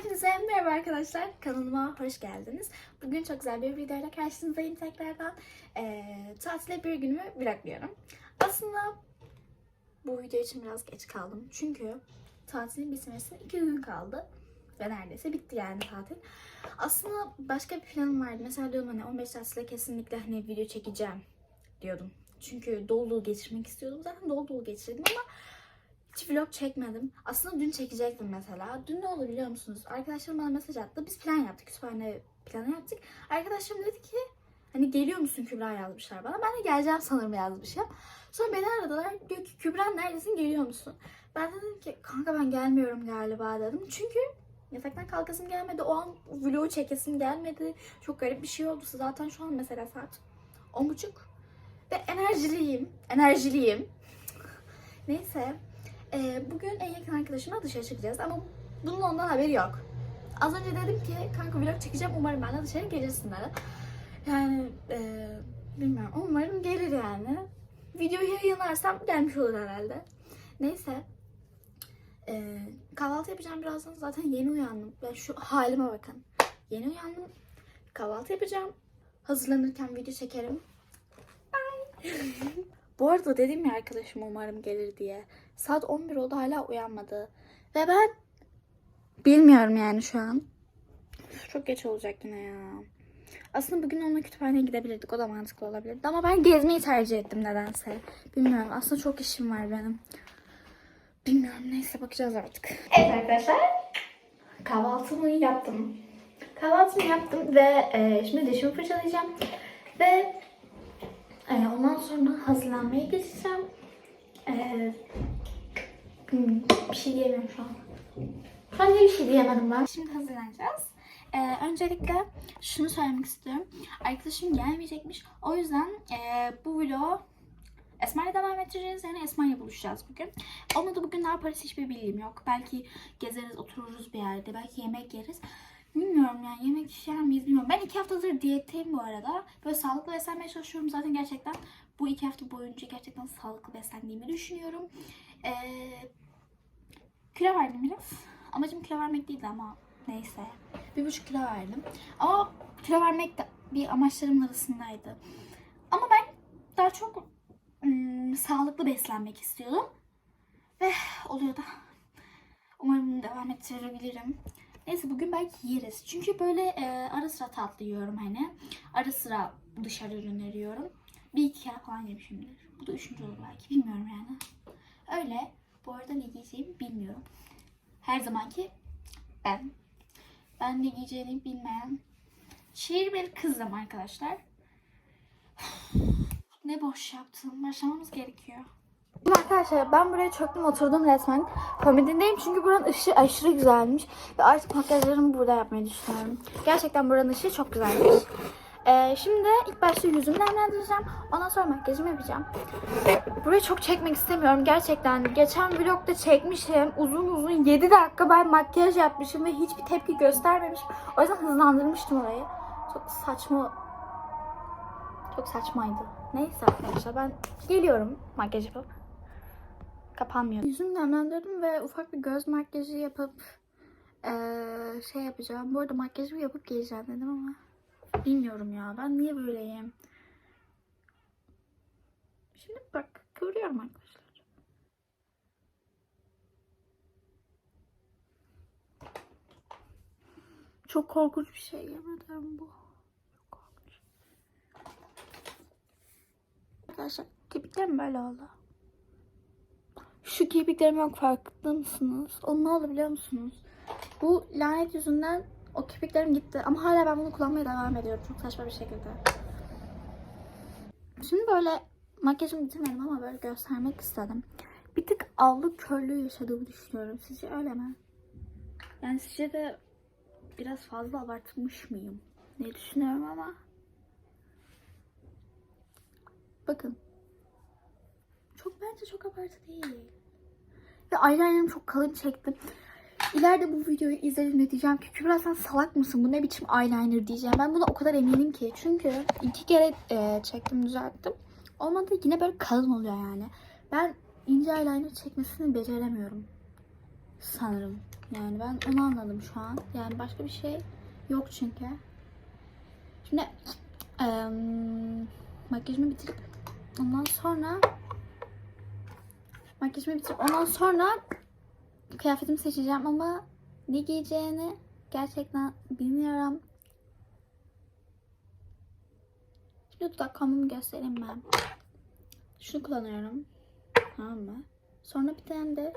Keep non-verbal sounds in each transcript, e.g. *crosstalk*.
Hepinize merhaba arkadaşlar. Kanalıma hoş geldiniz. Bugün çok güzel bir videoyla karşınızdayım tekrardan. Ee, tatile bir günümü bırakmıyorum. Aslında bu video için biraz geç kaldım. Çünkü tatilin bitmesine iki gün kaldı. Ve neredeyse bitti yani tatil. Aslında başka bir planım vardı. Mesela diyordum hani 15 tatilde kesinlikle hani video çekeceğim diyordum. Çünkü dolu dolu geçirmek istiyordum. Zaten dolu dolu geçirdim ama hiç vlog çekmedim. Aslında dün çekecektim mesela. Dün ne oldu biliyor musunuz? Arkadaşlarım bana mesaj attı. Biz plan yaptık. Kütüphane planı yaptık. Arkadaşlarım dedi ki hani geliyor musun Kübra yazmışlar bana. Ben de geleceğim sanırım yazmışım. Sonra beni aradılar. Diyor ki Kübra neredesin geliyor musun? Ben de dedim ki kanka ben gelmiyorum galiba dedim. Çünkü yataktan kalkasım gelmedi. O an vlogu çekesim gelmedi. Çok garip bir şey oldu. Zaten şu an mesela saat 10.30 ve enerjiliyim. Enerjiliyim. *laughs* Neyse. Ee, bugün en yakın arkadaşımla dışarı çıkacağız ama bunun ondan haberi yok. Az önce dedim ki kanka vlog çekeceğim umarım ben de dışarı gelirsin dedi. Yani e, bilmiyorum umarım gelir yani. Videoyu yayınlarsam gelmiş olur herhalde. Neyse. Ee, kahvaltı yapacağım birazdan. Zaten yeni uyandım. Ben şu halime bakın. Yeni uyandım. Kahvaltı yapacağım. Hazırlanırken video çekerim. Bye. *laughs* Bu arada dedim ya arkadaşım umarım gelir diye. Saat 11 oldu hala uyanmadı. Ve ben bilmiyorum yani şu an. Çok geç olacak yine ya. Aslında bugün onunla kütüphaneye gidebilirdik. O da mantıklı olabilirdi. Ama ben gezmeyi tercih ettim nedense. Bilmiyorum. Aslında çok işim var benim. Bilmiyorum. Neyse bakacağız artık. Evet arkadaşlar. Kahvaltımı yaptım. Kahvaltımı yaptım ve e, şimdi dişimi fırçalayacağım. Ve e, ondan sonra hazırlanmaya geçeceğim. E, bir şey diyemiyorum şu an. Şu bir şey diyemedim ben. Şimdi hazırlanacağız. Ee, öncelikle şunu söylemek istiyorum. Arkadaşım gelmeyecekmiş. O yüzden e, bu vlogu Esma'yla devam ettireceğiz. Yani Esma'yla buluşacağız bugün. Olmadı bugün ne yaparız hiçbir bilgim yok. Belki gezeriz, otururuz bir yerde. Belki yemek yeriz. Bilmiyorum yani yemek yer miyiz bilmiyorum. Ben iki haftadır diyetteyim bu arada. Böyle sağlıklı beslenmeye çalışıyorum. Zaten gerçekten bu iki hafta boyunca gerçekten sağlıklı beslendiğimi düşünüyorum. Ee, kilo verdim biraz. Amacım kilo vermek değildi ama neyse. Bir buçuk kilo verdim. Ama kilo vermek de bir amaçlarımın arasındaydı. Ama ben daha çok ım, sağlıklı beslenmek istiyordum. Ve oluyor da. Umarım devam ettirebilirim. Neyse bugün belki yeriz. Çünkü böyle e, ara sıra tatlı yiyorum hani. Ara sıra dışarı ürünleri yiyorum. Bir iki kere falan yemişimdir. Bu da üçüncü olur belki. Bilmiyorum yani. Öyle. Bu arada ne giyeceğimi bilmiyorum. Her zamanki ben. Ben ne giyeceğini bilmeyen şehir bir kızım arkadaşlar. *sighs* ne boş yaptım. Başlamamız gerekiyor. Arkadaşlar ben buraya çöktüm oturdum resmen. Komedindeyim çünkü buranın ışığı aşırı güzelmiş. Ve artık makyajlarımı burada yapmayı düşünüyorum. Gerçekten buranın ışığı çok güzelmiş. Ee, şimdi ilk başta yüzümü nemlendireceğim. Ondan sonra makyajımı yapacağım. Burayı çok çekmek istemiyorum gerçekten. Geçen vlogda çekmişim. Uzun uzun 7 dakika ben makyaj yapmışım ve hiçbir tepki göstermemişim. O yüzden hızlandırmıştım orayı. Çok saçma çok saçmaydı. Neyse arkadaşlar ben geliyorum makyaj yapıp. Kapanmıyor. Yüzümü nemlendirdim ve ufak bir göz makyajı yapıp eee, şey yapacağım. Bu arada makyajımı yapıp geleceğim dedim ama bilmiyorum ya. Ben niye böyleyim? Şimdi bak kıvırıyorum arkadaşlar. Çok korkunç bir şey yemin ederim bu. Çok korkunç. Arkadaşlar kirpiklerim böyle oldu. Şu kirpiklerim farkında mısınız? O ne oldu biliyor musunuz? Bu lanet yüzünden o kirpiklerim gitti. Ama hala ben bunu kullanmaya devam ediyorum. Çok saçma bir şekilde. Şimdi böyle makyajımı bitirmedim ama böyle göstermek istedim. Bir tık allık körlüğü yaşadığımı düşünüyorum. Sizce öyle mi? Yani sizce de biraz fazla abartmış mıyım? Ne düşünüyorum ama. Bakın. Çok bence çok abartı değil. Ve eyelinerımı çok kalın çektim. İleride bu videoyu izlediğimde diyeceğim ki Kübra sen salak mısın? Bu ne biçim eyeliner diyeceğim. Ben buna o kadar eminim ki. Çünkü iki kere e, çektim düzelttim. Olmadı yine böyle kalın oluyor yani. Ben ince eyeliner çekmesini beceremiyorum. Sanırım. Yani ben onu anladım şu an. Yani başka bir şey yok çünkü. Şimdi eee makyajımı bitirip ondan sonra makyajımı bitirip ondan sonra kıyafetimi seçeceğim ama ne giyeceğini gerçekten bilmiyorum. Şimdi dudak kamumu göstereyim ben. Şunu kullanıyorum. Tamam mı? Sonra bir tane de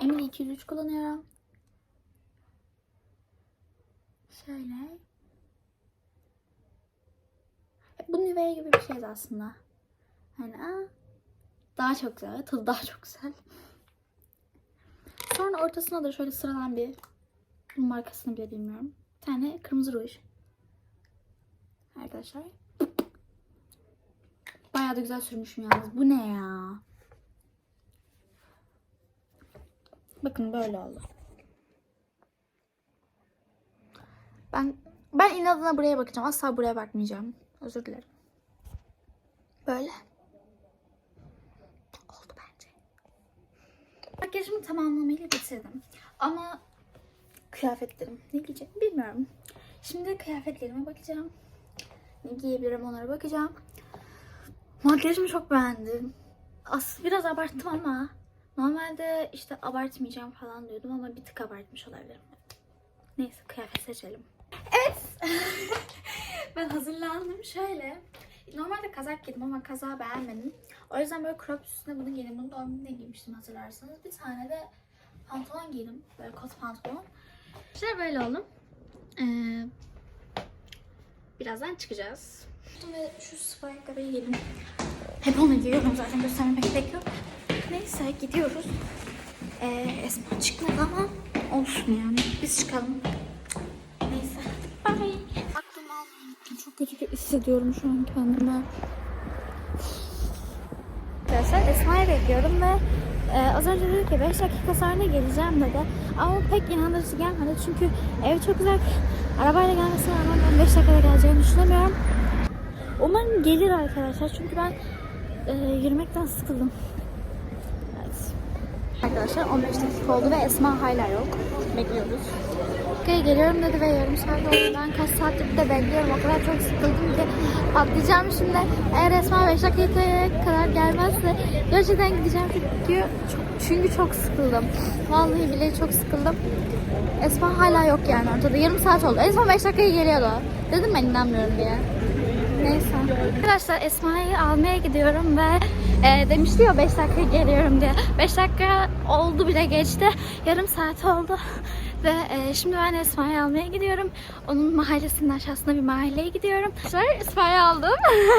Emily 203 kullanıyorum. Şöyle. Bu Nivea gibi bir şeydi aslında. Hani aa, daha çok güzel. Tadı daha çok güzel. Sonra ortasına da şöyle sıradan bir markasını bile bilmiyorum. Bir tane kırmızı ruj. Arkadaşlar. Bayağı da güzel sürmüşüm yalnız. Bu ne ya? Bakın böyle oldu. Ben ben inadına buraya bakacağım. Asla buraya bakmayacağım. Özür dilerim. Böyle. Oldu bence. Makyajımı tam anlamıyla bitirdim. Ama kıyafetlerim ne giyeceğim bilmiyorum. Şimdi kıyafetlerime bakacağım. Ne giyebilirim onlara bakacağım. Makyajımı çok beğendim. As biraz abarttım ama normalde işte abartmayacağım falan diyordum ama bir tık abartmış olabilirim. Neyse kıyafet seçelim. Evet. *laughs* ben hazırlandım şöyle. Normalde kazak giydim ama kazağı beğenmedim. O yüzden böyle crop üstüne bunu giydim. Bunu doğum gününde giymiştim hatırlarsanız. Bir tane de pantolon giydim. Böyle kot pantolon. Şöyle böyle oldum. Ee, birazdan çıkacağız. Ve şu spor ayakkabıyı giydim. Hep onu giyiyorum zaten göstermeme gerek yok. Neyse gidiyoruz. Ee, Esma çıkmadı ama olsun yani. Biz çıkalım. Neyse. Bye. Çok kötü hissediyorum şu an kendime. Arkadaşlar Esma'yı bekliyorum ve e, az önce dedi ki 5 dakika sonra geleceğim dedi. Ama pek inandırıcı gelmedi çünkü ev çok uzak. Arabayla gelmesine rağmen ben 5 dakikada geleceğini düşünemiyorum. Umarım gelir arkadaşlar çünkü ben e, yürümekten sıkıldım. Evet. Arkadaşlar 15 dakika oldu ve Esma hala yok. Bekliyoruz. Okay, geliyorum dedi ve yarım saat oldu. Ben kaç saattir de bekliyorum. O kadar çok sıkıldım ki atlayacağım şimdi. Eğer Esma 5 dakikaya kadar gelmezse gerçekten gideceğim çünkü çok, çünkü çok sıkıldım. Vallahi billahi çok sıkıldım. Esma hala yok yani ortada. Yarım saat oldu. Esma 5 dakikaya geliyordu. Dedim ben inanmıyorum diye. Neyse. Arkadaşlar Esma'yı almaya gidiyorum ve e, demişti ya 5 dakika geliyorum diye. 5 dakika oldu bile geçti. Yarım saat oldu. Ve e, şimdi ben Esma'yı almaya gidiyorum. Onun mahallesinin aşağısında bir mahalleye gidiyorum. Arkadaşlar Esma'yı aldım.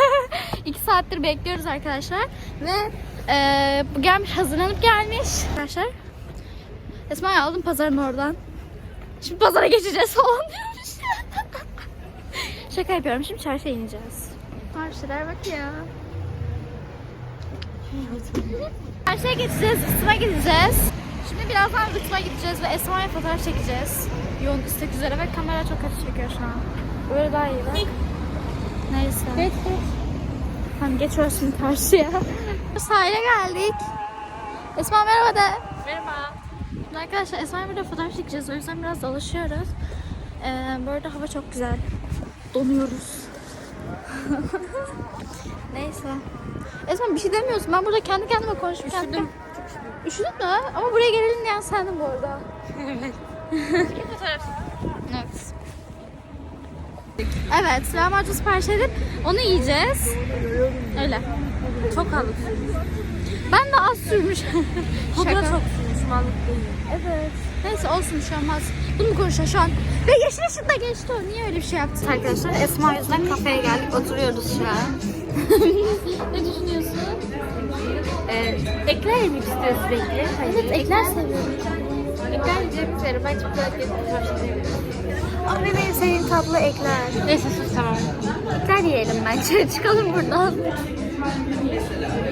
*laughs* 2 saattir bekliyoruz arkadaşlar. Ve e, bu gelmiş hazırlanıp gelmiş. Arkadaşlar Esma'yı aldım pazarın oradan. Şimdi pazara geçeceğiz falan *laughs* diyormuş. Şaka yapıyorum. Şimdi çarşıya ineceğiz. Çarşılar bak ya. Çarşıya geçeceğiz. Rıtım'a gideceğiz. Şimdi birazdan Rıtım'a gideceğiz ve Esma'ya fotoğraf çekeceğiz. Yoğun istek üzere ve kamera çok kötü çekiyor şu an. Böyle daha iyi bak. Neyse. Geç geç. Tamam geçiyoruz şimdi çarşıya. Sahile geldik. Esma merhaba de. Merhaba. Şimdi arkadaşlar Esma'ya burada fotoğraf çekeceğiz. O yüzden biraz dolaşıyoruz. Ee, bu arada hava çok güzel. Donuyoruz. *laughs* Neyse. Esma bir şey demiyorsun. Ben burada kendi kendime konuşup kendi Üşüdüm. Üşüdün mü? Ama buraya gelelim diyen sendin bu arada. *laughs* Evet. *laughs* fotoğraf. Evet. Evet, lahmacun sipariş edip onu yiyeceğiz. Öyle. Çok aldık. Ben de az sürmüş. *laughs* Pudra Şaka. çok sürmüşüm aldık değil. Evet. Neyse olsun bir şey olmaz. Bunu mu konuşuyor şu an? Ve yeşil ışık da geçti o. Niye öyle bir şey yaptın? Arkadaşlar Esma yüzünden kafeye geldik. Oturuyoruz şu an. Ne düşünüyorsun? Ee, ekler yemek istiyor sürekli. Evet ekler seviyorum. Ekler yiyeceğimiz yerim. Ben çok güzel fotoğraf çekerim. Ama benim en sevdiğim tatlı ekler. Neyse sus tamam. Ekler yiyelim bence. *laughs* Çıkalım buradan.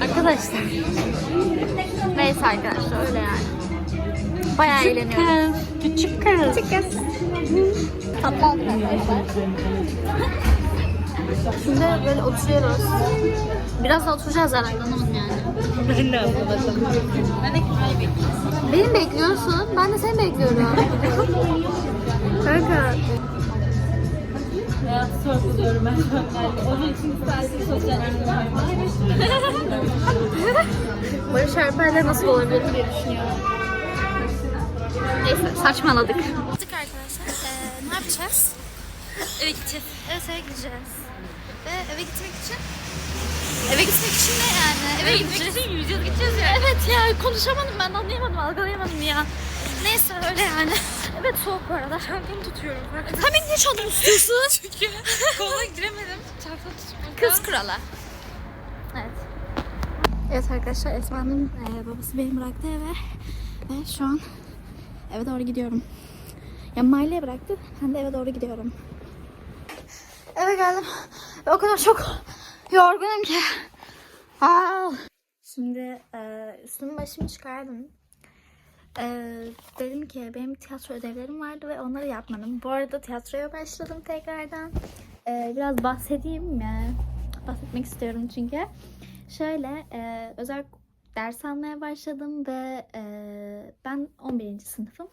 Arkadaşlar. Neyse arkadaşlar öyle yani. Bayağı eğleniyoruz. Küçük kız. Küçük kız. Tatlı arkadaşlar. Şimdi böyle oturuyoruz. Biraz da oturacağız herhalde anlamadım yani. Ben de anlamadım. Ben ekmeği bekliyorum. Beni bekliyorsun. Ben de seni bekliyorum. Kanka. Hayatı sorguluyorum ben onun için istersen sosyal Barış Alper'le nasıl olabilir diye düşünüyorum. Neyse saçmaladık. Gittik arkadaşlar. Ee, ne yapacağız? Eve gideceğiz. Evet eve gideceğiz. Ve eve gitmek için Eve gitmek için ne yani? Eve gideceğiz. için yürüyeceğiz gideceğiz ya. Evet ya konuşamadım ben anlayamadım algılayamadım ya. Neyse öyle yani. Evet soğuk bu arada. Çantamı tutuyorum. Sen benim niye çantamı tutuyorsun? *laughs* Çünkü koluna giremedim. Çantamı tutmak. Kız kurala. Evet. Evet arkadaşlar Esma'nın e, babası beni bıraktı eve. Ve şu an eve doğru gidiyorum. Ya mahalleye bıraktı. Ben de eve doğru gidiyorum. Eve geldim. Ve o kadar çok yorgunum ki. Aa. Şimdi e, üstümü başımı çıkardım. E, dedim ki benim tiyatro ödevlerim vardı ve onları yapmadım. Bu arada tiyatroya başladım tekrardan. E, biraz bahsedeyim mi? Bahsetmek istiyorum çünkü. Şöyle e, özel ders almaya başladım ve e, ben 11. sınıfım.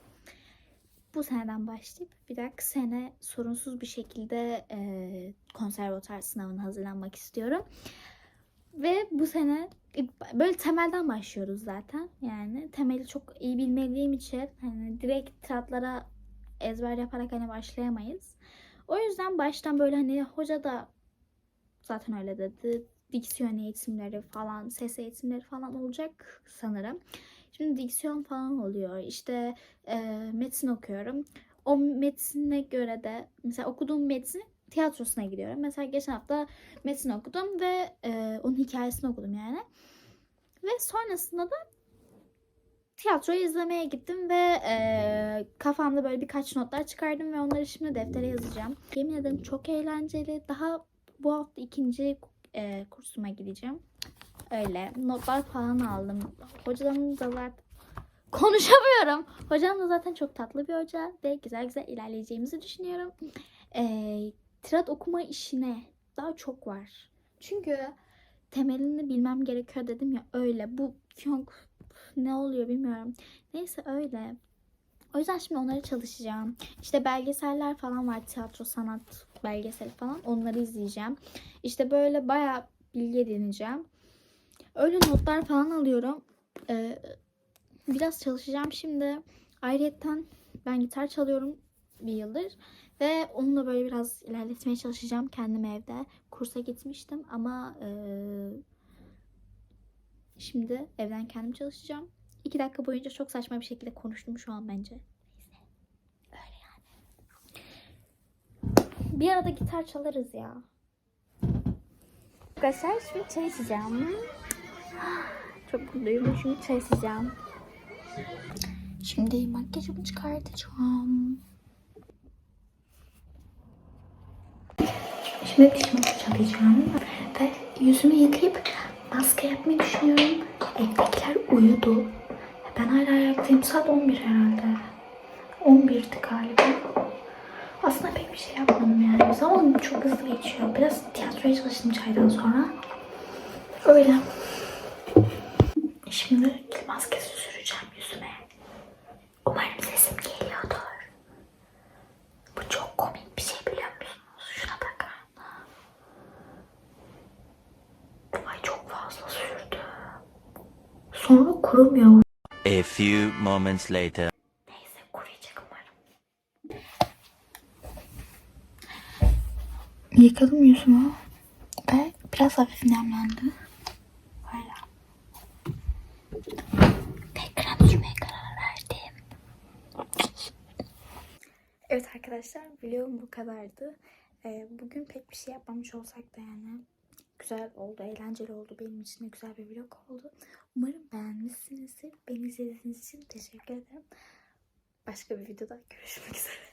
Bu seneden başlayıp bir dahaki sene sorunsuz bir şekilde e, konservatuar sınavına hazırlanmak istiyorum. Ve bu sene böyle temelden başlıyoruz zaten. Yani temeli çok iyi bilmediğim için hani direkt tiratlara ezber yaparak hani başlayamayız. O yüzden baştan böyle hani hoca da zaten öyle dedi. Diksiyon eğitimleri falan, ses eğitimleri falan olacak sanırım. Şimdi diksiyon falan oluyor. İşte e, metin okuyorum. O metine göre de mesela okuduğum metin tiyatrosuna gidiyorum. Mesela geçen hafta metin okudum ve e, onun hikayesini okudum yani. Ve sonrasında da tiyatroyu izlemeye gittim ve e, kafamda böyle birkaç notlar çıkardım ve onları şimdi deftere yazacağım. Yemin ederim çok eğlenceli. Daha bu hafta ikinci e, kursuma gideceğim. Öyle notlar falan aldım. Hocam da zaten konuşamıyorum. Hocam da zaten çok tatlı bir hoca ve güzel güzel ilerleyeceğimizi düşünüyorum. E, tirat okuma işine daha çok var. Çünkü temelini bilmem gerekiyor dedim ya öyle. Bu fiyonk ne oluyor bilmiyorum. Neyse öyle. O yüzden şimdi onları çalışacağım. İşte belgeseller falan var. Tiyatro, sanat belgeseli falan. Onları izleyeceğim. İşte böyle bayağı bilgi edineceğim. Öyle notlar falan alıyorum. Ee, biraz çalışacağım şimdi. Ayrıyeten ben gitar çalıyorum bir yıldır. Ve onunla böyle biraz ilerletmeye çalışacağım kendim evde. Kursa gitmiştim ama eee, şimdi evden kendim çalışacağım. İki dakika boyunca çok saçma bir şekilde konuştum şu an bence. Neyse. Öyle yani. Bir arada gitar çalarız ya. Arkadaşlar şimdi çay içeceğim. Çok mutluyum. Şimdi çay içeceğim. Şimdi makyajımı çıkartacağım. Şimdi dişimi fırçalayacağım ve yüzümü yıkayıp maske yapmayı düşünüyorum. Ekmekler uyudu. Ben hala ayaktayım. Saat 11 herhalde. 11'di galiba. Aslında pek bir şey yapmadım yani. Zaman çok hızlı geçiyor. Biraz tiyatroya çalıştım çaydan sonra. Öyle. Şimdi maskesi süreceğim yüzüme. Umarım sesim geliyordur. Bu çok komik bir şey biliyor musunuz? Şuna bakın. Ay çok fazla sürdü. Sonra kurumuyor. A few moments later. Neyse kuruyacak umarım. Yıkadım yüzümü ve biraz hafif nemlendi. Böyle. Tekrar sürmeye karar verdim. Evet arkadaşlar vlogum bu kadardı. Ee, bugün pek bir şey yapmamış olsak da yani güzel oldu, eğlenceli oldu. Benim için de güzel bir vlog oldu. Umarım beğenmişsinizdir. Beni izlediğiniz için teşekkür ederim. Başka bir videoda görüşmek üzere.